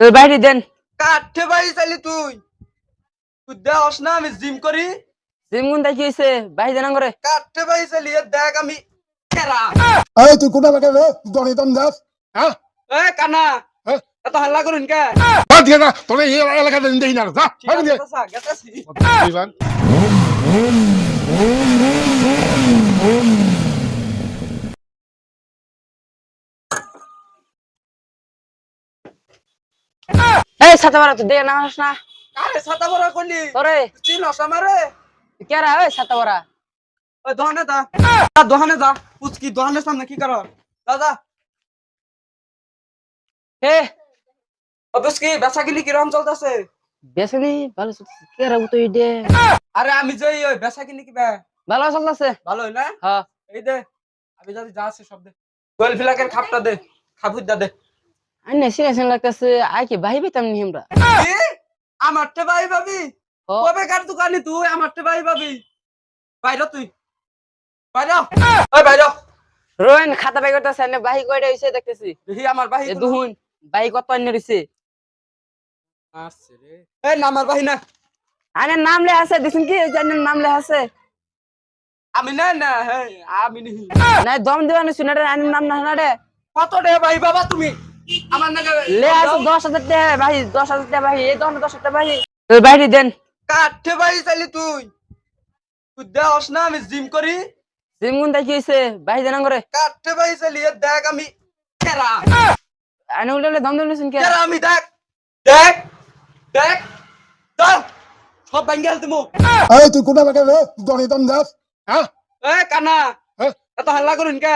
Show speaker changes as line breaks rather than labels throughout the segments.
তোর বাইরে দেন।
কাঠে বাই চাইলি তুই। তুই দেওস না আমি জিম করি।
জিম গুন দেখি হইছে? বাইরে দেন করে
কাঠে বাই চাইলি এ দেখ আমি খেরা
এই তুই কোথা থেকে রে? দড়ি দম দাস। হ্যাঁ?
এ কানা।
হ্যাঁ?
এত হাল্লা করুন কে?
বাদ দিয়ে না তোর এই এলাকাতে দেখি না যা ভাগ দিয়ে।
গেতাছি।
এই সাথে বারা তুই দেখে না আসিস না।
আরে ছাতা বড় করলি
তোরে
চিনস আমারে?
কে রা ওই সাথে বারা
ওই যা। যা, দোকানে যা। পুচকি দোকানের সামনে কি কর? দাদা
হে।
ও পুচকি বেচা কিনি কিরম চলতেছে?
বেসনি ভালো চলতেছে। কে রা তো ইডে
আরে আমি যাই ওই বেচা কিনি কি বে?
ভালো চলতেছে।
ভালো হই না
হ্যাঁ।
এই দে আমি যদি যা আছে সব দে। গোল ফিলাকের খাপটা দে খাবুর দা দে।
আন্নে সিরিয়াস লাগতেছে আই কি ভাই পেতাম নি আমরা
কি? আমার টে ভাই ভাবি কবে কার দোকানে তুই? আমার টে ভাই ভাবি বাইরে তুই। বাইরে ওই বাইরে
রোহিন খাতা বাই করতেছে আন্নে ভাই কয়টা হইছে দেখতেছি।
দেখি আমার ভাই
এ দুহুন ভাই কত আন্নে রইছে?
আসছে রে। এই না আমার ভাই না।
আন্নের নাম লে আছে দিছেন কি? যে নাম লে আছে।
আমি না না হ্যাঁ আমি নিহি
নাই দম দিবানি শুনে রে আন্নের নাম না না রে।
কত রে ভাই বাবা তুমি? আমার নাকি
লে আছে দশ হাজার টাকা ভাই দশ হাজার টাকা ভাই এই দশ দশ হাজার টাকা ভাই তোর বাইরে দেন।
কাঠে ভাই চাইলি তুই। তুই দেওস না আমি জিম করি।
জিম গুন দেখি হইছে বাইরে দেন করে
কাঠে ভাই চাইলি এ দেখ আমি খেরা
আনে উল্টে দম দিবানি শুন কে?
খেরা আমি দেখ। দেখ দেখ। দেখ সব ব্যাঙ্গেল তুমি
এই তুই কোথা থেকে রে? দড়ি দম দাস হ্যাঁ?
এ কানা? এত হাল্লা করুন কে?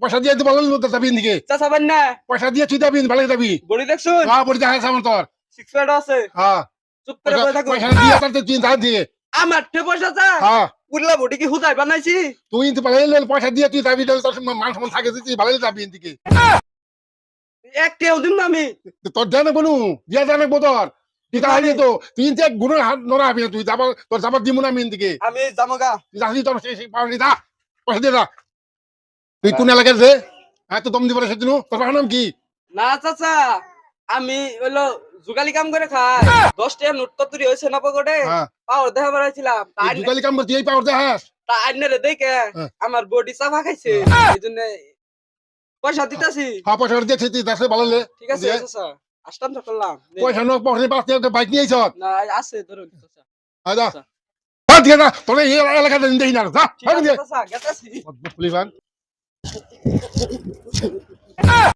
পয়সা দিয়ে তুই ভালো লোক যাবি দিকে
চাচা বান না।
পয়সা দিয়ে তুই যাবি ভালো যাবি।
বড়ি দেখছুন?
হ্যাঁ বড়ি দেখা আমার তোর।
সিক্স প্যাড আছে।
হ্যাঁ।
চুপ করে বসে থাকুন।
পয়সা দিয়ে তার তুই যা দিয়ে।
আমার টে পয়সা চা
হ্যাঁ।
উড়লা বডি কি হুদাই বানাইছি?
তুই তো ভালো পয়সা দিয়ে তুই যাবি তোর মান সম্মান থাকে তুই ভালো যাবি দিকে
এক টেও দিন না আমি।
তোর জানে বনু দিয়া জানে বোতর তুই তাহলে তো তুই যে গুণের হাত নড়া তুই যাবার তোর যাবার দিব না আমি দিকে
আমি জামগা
তুই যাচ্ছি তোর সেই পাওয়া যা। পয়সা দিয়ে যা। তুই কোন এলাকার যে? হ্যাঁ তো দম দিবার সেদিন তোর বাবার নাম কি?
না চাচা আমি হইল জুগালি কাম করে খাই। দশ টাকা নোট তো তুই হয়েছে নবগড়ে
হ্যাঁ।
পাওয়ার দেখা বেড়াইছিলাম
তুই দুগালি কাম করতে এই পাওয়ার দেখাস
তা আইনারে দেখে
হ্যাঁ।
আমার বডি চাপা খাইছে। এই জন্য পয়সা দিতাছি।
হ্যাঁ পয়সা দিয়েছি তুই দেখে ভালো লে।
ঠিক আছে। চাচা আসতাম তো করলাম।
পয়সা নো পয়সা পাঁচ টাকা বাইক নিয়ে আইছ
না আছে ধরুন চাচা।
হ্যাঁ যা।
আচ্ছা।
বাদ না তোর এই এলাকাতে দেখি না। যা
ঠিক
ভাগ
আছে চাচা গেতাছি।
Police Ah!